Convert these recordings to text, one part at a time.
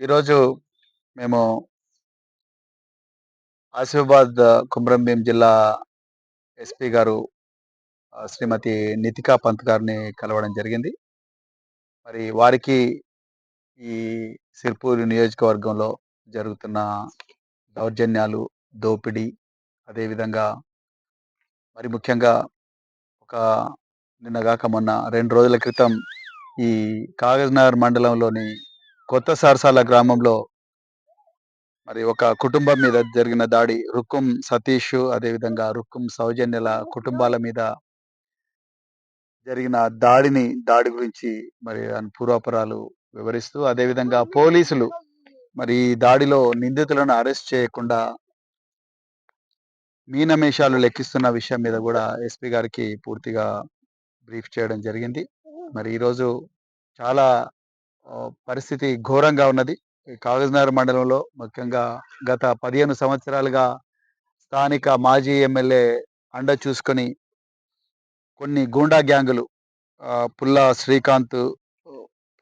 ఈరోజు మేము ఆసిఫాబాద్ కుమ్రంభీం జిల్లా ఎస్పీ గారు శ్రీమతి నితికా పంత్ గారిని కలవడం జరిగింది. మరి వారికి ఈ సిర్పూర్ నియోజకవర్గంలో జరుగుతున్న దౌర్జన్యాలు దోపిడీ అదేవిధంగా మరి ముఖ్యంగా ఒక నిన్నగాక మొన్న రెండు రోజుల క్రితం ఈ కాగజ్నగర్ మండలంలోని కొత్త సార్సాల గ్రామంలో మరి ఒక కుటుంబం మీద జరిగిన దాడి. రుక్కుం సతీష్ అదేవిధంగా రుక్కుం సౌజన్యల కుటుంబాల మీద జరిగిన దాడిని దాడి గురించి మరి దాని పూర్వాపరాలు వివరిస్తూ అదేవిధంగా పోలీసులు మరి ఈ దాడిలో నిందితులను అరెస్ట్ చేయకుండా మీనమేషాలు లెక్కిస్తున్న విషయం మీద కూడా ఎస్పీ గారికి పూర్తిగా బ్రీఫ్ చేయడం జరిగింది. మరి ఈరోజు చాలా పరిస్థితి ఘోరంగా ఉన్నది. కాగజ్నగర్ మండలంలో ముఖ్యంగా గత పదిహేను సంవత్సరాలుగా స్థానిక మాజీ ఎమ్మెల్యే అండ చూసుకొని కొన్ని గూండా గ్యాంగులు పుల్ల శ్రీకాంత్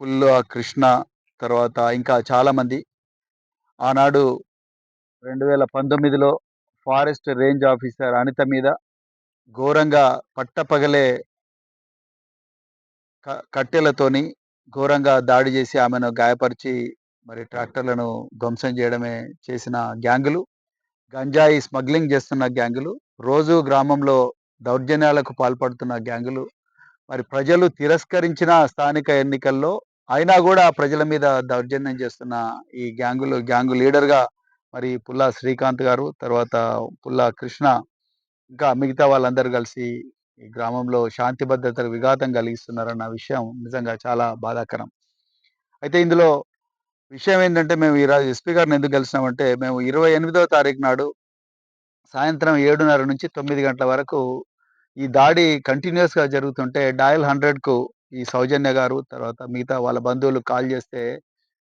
పుల్ల కృష్ణ తర్వాత ఇంకా చాలామంది ఆనాడు రెండు వేల పంతొమ్మిదిలో ఫారెస్ట్ రేంజ్ ఆఫీసర్ అనిత మీద ఘోరంగా పట్టపగలే క- కట్టెలతోని ఘోరంగా దాడి చేసి ఆమెను గాయపరిచి మరి ట్రాక్టర్లను ధ్వంసం చేయడమే చేసిన గ్యాంగులు గంజాయి స్మగ్లింగ్ చేస్తున్న గ్యాంగులు రోజు గ్రామంలో దౌర్జన్యాలకు పాల్పడుతున్న గ్యాంగులు మరి ప్రజలు తిరస్కరించిన స్థానిక ఎన్నికల్లో అయినా కూడా ప్రజల మీద దౌర్జన్యం చేస్తున్న ఈ గ్యాంగులు గ్యాంగు లీడర్గా మరి పుల్లా శ్రీకాంత్ గారు తర్వాత పుల్లా కృష్ణ ఇంకా మిగతా వాళ్ళందరూ కలిసి ఈ గ్రామంలో శాంతి భద్రతలకు విఘాతం కలిగిస్తున్నారన్న విషయం నిజంగా చాలా బాధాకరం. అయితే ఇందులో విషయం ఏంటంటే మేము ఈరోజు ఎస్పీ గారిని ఎందుకు కలిసినామంటే మేము ఇరవై ఎనిమిదవ తారీఖు నాడు సాయంత్రం ఏడున్నర నుంచి తొమ్మిది గంటల వరకు ఈ దాడి కంటిన్యూస్గా జరుగుతుంటే డయల్ హండ్రెడ్కు ఈ సౌజన్య గారు తర్వాత మిగతా వాళ్ళ బంధువులు కాల్ చేస్తే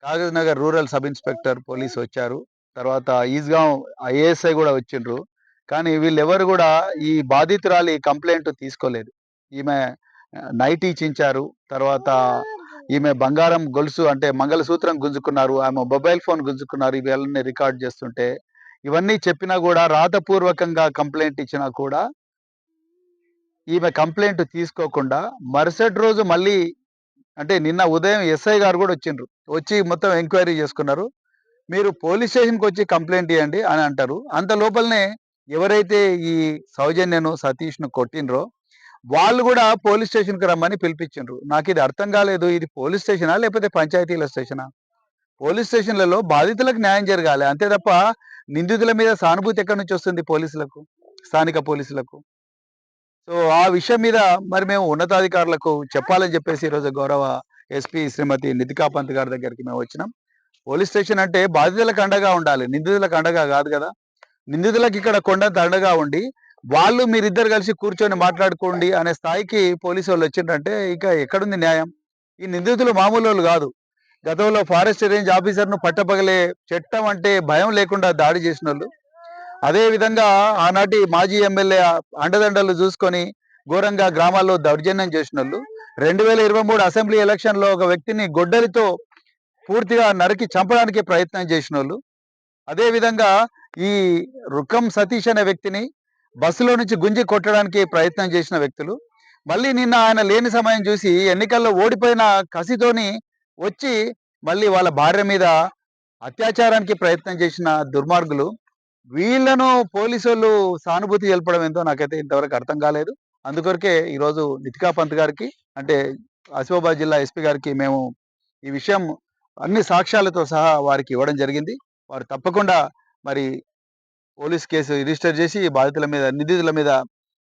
Kagaznagar rural sub inspector police వచ్చారు. తర్వాత ఈజ్గాం ఐఏఎస్ఐ కూడా వచ్చిండ్రు. కానీ వీళ్ళెవరు కూడా ఈ బాధితురాలి కంప్లైంట్ తీసుకోలేదు. ఈమె నైట్ ఇచ్చించారు తర్వాత ఈమె బంగారం గొలుసు అంటే మంగళసూత్రం గుంజుకున్నారు. ఆమె మొబైల్ ఫోన్ గుంజుకున్నారు. ఇవన్నీ రికార్డ్ చేస్తుంటే ఇవన్నీ చెప్పినా కూడా రాతపూర్వకంగా కంప్లైంట్ ఇచ్చినా కూడా ఈమె కంప్లైంట్ తీసుకోకుండా మరుసటి రోజు మళ్ళీ అంటే నిన్న ఉదయం ఎస్ఐ గారు కూడా వచ్చిండ్రు. వచ్చి మొత్తం ఎంక్వైరీ చేసుకున్నారు. మీరు పోలీస్ స్టేషన్కి వచ్చి కంప్లైంట్ ఇవ్వండి అని అంటారు. అంత లోపలనే ఎవరైతే ఈ సౌజన్యను సతీష్ను కొట్టినరో వాళ్ళు కూడా పోలీస్ స్టేషన్కి రమ్మని పిలిపించారు నాకు ఇది అర్థం కాలేదు. ఇది పోలీస్ స్టేషనా లేకపోతే పంచాయతీల స్టేషనా? పోలీస్ స్టేషన్లలో బాధితులకు న్యాయం జరగాలి. అంతే తప్ప నిందితుల మీద సానుభూతి ఎక్కడి నుంచి వస్తుంది పోలీసులకు స్థానిక పోలీసులకు? సో ఆ విషయం మీద మరి మేము ఉన్నతాధికారులకు చెప్పాలని చెప్పేసి ఈరోజు గౌరవ ఎస్పీ శ్రీమతి నితికా పంత్ గారి దగ్గరికి మేము వచ్చినాం. పోలీస్ స్టేషన్ అంటే బాధితులకు అండగా ఉండాలి. నిందితులకు అండగా కాదు కదా? నిందితులకు ఇక్కడ కొండ దండగా ఉండి వాళ్ళు మీరిద్దరు కలిసి కూర్చొని మాట్లాడుకోండి అనే స్థాయికి పోలీసు వాళ్ళు వచ్చిందంటే ఇక ఎక్కడుంది న్యాయం? ఈ నిందితులు మామూలు వాళ్ళు కాదు. గతంలో ఫారెస్ట్ రేంజ్ ఆఫీసర్ను పట్టపగలే చట్టం అంటే భయం లేకుండా దాడి చేసిన వాళ్ళు అదే విధంగా ఆనాటి మాజీ ఎమ్మెల్యే అండదండలు చూసుకొని ఘోరంగా గ్రామాల్లో దౌర్జన్యం చేసిన వాళ్ళు రెండు వేల ఇరవై మూడు అసెంబ్లీ ఎలక్షన్లో ఒక వ్యక్తిని గొడ్డలితో పూర్తిగా నరికి చంపడానికి ప్రయత్నం చేసిన వాళ్ళు అదే విధంగా ఈ రుఖం సతీష్ అనే వ్యక్తిని బస్సులో నుంచి గుంజి కొట్టడానికి ప్రయత్నం చేసిన వ్యక్తులు. మళ్ళీ నిన్న ఆయన లేని సమయం చూసి ఎన్నికల్లో ఓడిపోయిన కసితోని వచ్చి మళ్ళీ వాళ్ళ భార్య మీద అత్యాచారానికి ప్రయత్నం చేసిన దుర్మార్గులు. వీళ్ళను పోలీసు వాళ్ళు సానుభూతి తెలపడం ఏందో నాకైతే ఇంతవరకు అర్థం కాలేదు. అందుకొరకే ఈరోజు నితికా పంత్ గారికి అంటే ఆసిఫాబాద్ జిల్లా ఎస్పీ గారికి మేము ఈ విషయం అన్ని సాక్ష్యాలతో సహా వారికి ఇవ్వడం జరిగింది. వారు తప్పకుండా మరి పోలీస్ కేసు రిజిస్టర్ చేసి బాధితుల మీద నిందితుల మీద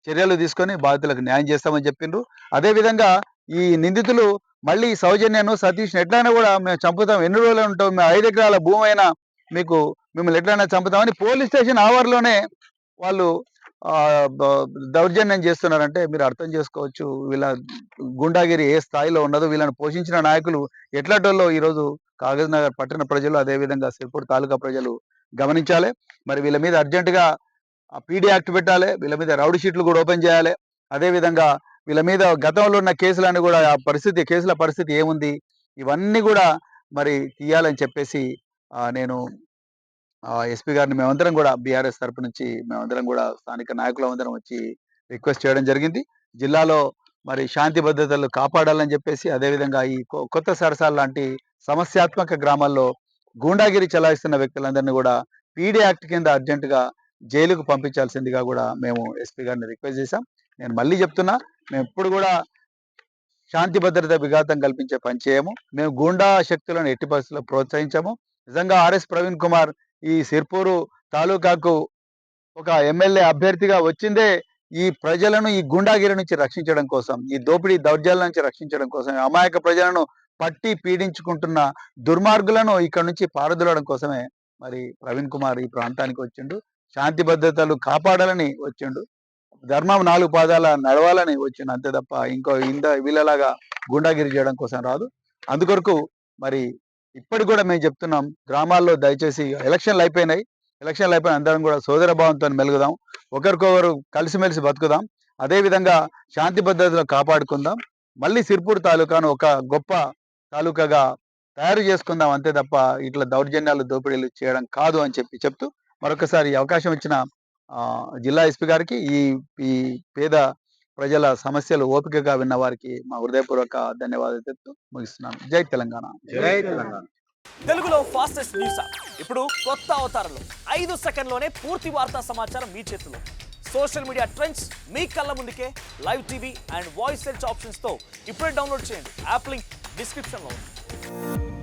చర్యలు తీసుకొని బాధితులకు న్యాయం చేస్తామని చెప్పిండ్రు. అదే విధంగా ఈ నిందితులు మళ్ళీ సౌజన్యను సతీష్ ఎట్లయినా కూడా మేము చంపుతాం. ఎన్ని రోజులు ఉంటాం మేము ఐదు ఎకరాల భూమి అయినా మీకు మిమ్మల్ని ఎట్లయినా చంపుతామని పోలీస్ స్టేషన్ ఆవర్లోనే వాళ్ళు ఆ, దౌర్జన్యం చేస్తున్నారంటే మీరు అర్థం చేసుకోవచ్చు. వీళ్ళ గుండాగిరి ఏ స్థాయిలో ఉన్నదో వీళ్ళని పోషించిన నాయకులు ఎట్లాటోల్లో ఈరోజు కాగజ్ నగర్ పట్టణ ప్రజలు అదే విధంగా సిర్పూర్ తాలూకా ప్రజలు గమనించాలి. మరి వీళ్ళ మీద అర్జెంటుగా పీడీ యాక్ట్ పెట్టాలి. వీళ్ళ మీద రౌడీ షీట్లు కూడా ఓపెన్ చేయాలి. అదే విధంగా వీళ్ళ మీద గతంలో ఉన్న కేసులన్నీ కూడా ఆ పరిస్థితి కేసుల పరిస్థితి ఏముంది? ఇవన్నీ కూడా మరి తీయాలని చెప్పేసి నేను ఎస్పీ గారిని మేమందరం కూడా బీఆర్ఎస్ తరపు నుంచి మేమందరం కూడా స్థానిక నాయకులందరం వచ్చి రిక్వెస్ట్ చేయడం జరిగింది. జిల్లాలో మరి శాంతి భద్రతలు కాపాడాలని చెప్పేసి అదేవిధంగా ఈ కొ- కొత్త సరసాల లాంటి సమస్యాత్మక గ్రామాల్లో గూండాగిరి చలాయిస్తున్న వ్యక్తులందరినీ కూడా పీడీ యాక్ట్ కింద అర్జెంటుగా జైలుకు పంపించాల్సిందిగా కూడా మేము ఎస్పీ గారిని రిక్వెస్ట్ చేశాం. నేను మళ్ళీ చెప్తున్నా మేము ఎప్పుడు కూడా శాంతి భద్రత విఘాతం కల్పించే పని చేయము. మేము గూండా శక్తులను ఎట్టి పరిస్థితుల్లో ప్రోత్సహించము. నిజంగా ఆర్ఎస్ ప్రవీణ్ కుమార్ ఈ సిర్పూరు తాలూకాకు ఒక ఎమ్మెల్యే అభ్యర్థిగా వచ్చిందే ఈ ప్రజలను ఈ గుండాగిరి నుంచి రక్షించడం కోసం ఈ దోపిడీ దౌర్జాల నుంచి రక్షించడం కోసం అమాయక ప్రజలను పట్టి పీడించుకుంటున్న దుర్మార్గులను ఇక్కడ నుంచి పారదొలడం కోసమే మరి ప్రవీణ్ కుమార్ ఈ ప్రాంతానికి వచ్చిండు. శాంతి భద్రతలు కాపాడాలని వచ్చిండు. ధర్మం నాలుగు పాదాల నడవాలని వచ్చిండు. అంతే తప్ప ఇంకో ఇంద వీళ్ళలాగా గుండాగిరి చేయడం కోసం రాదు. అందుకొరకు మరి ఇప్పటికి కూడా మేము చెప్తున్నాం గ్రామాల్లో దయచేసి ఎలక్షన్లు అయిపోయినాయి. ఎలక్షన్లు అయిపోయిన అందరం కూడా సోదర భావంతో మెలుగుదాం. ఒకరికొకరు కలిసిమెలిసి బతుకుదాం. అదేవిధంగా శాంతి భద్రతలు కాపాడుకుందాం. మళ్ళీ సిర్పూర్ తాలూకాను ఒక గొప్ప తాలూకాగా తయారు చేసుకుందాం అంతే తప్ప ఇట్లా దౌర్జన్యాలు దోపిడీలు చేయడం కాదు అని చెప్పి చెప్తూ మరొకసారి ఈ అవకాశం ఇచ్చిన జిల్లా ఎస్పీ గారికి ఈ ఈ పేద ప్రజల సమస్యలు ఓపికగా విన్న వారికి మా హృదయపూర్వక ధన్యవాదాలు చెప్తూ ముగిస్తున్నాను. జై తెలంగాణ. జై తెలంగాణ. తెలుగులో ఫాస్టెస్ట్ న్యూస్ యాప్ ఇప్పుడు కొత్త అవతారంలో. ఐదు సెకండ్లోనే పూర్తి వార్తా సమాచారం మీ చేతిలో. సోషల్ మీడియా ట్రెండ్స్ మీ కళ్ళ ముందుకే. Live TV and voice search ఆప్షన్స్తో ఇప్పుడే డౌన్లోడ్ చేయండి. App link description alone.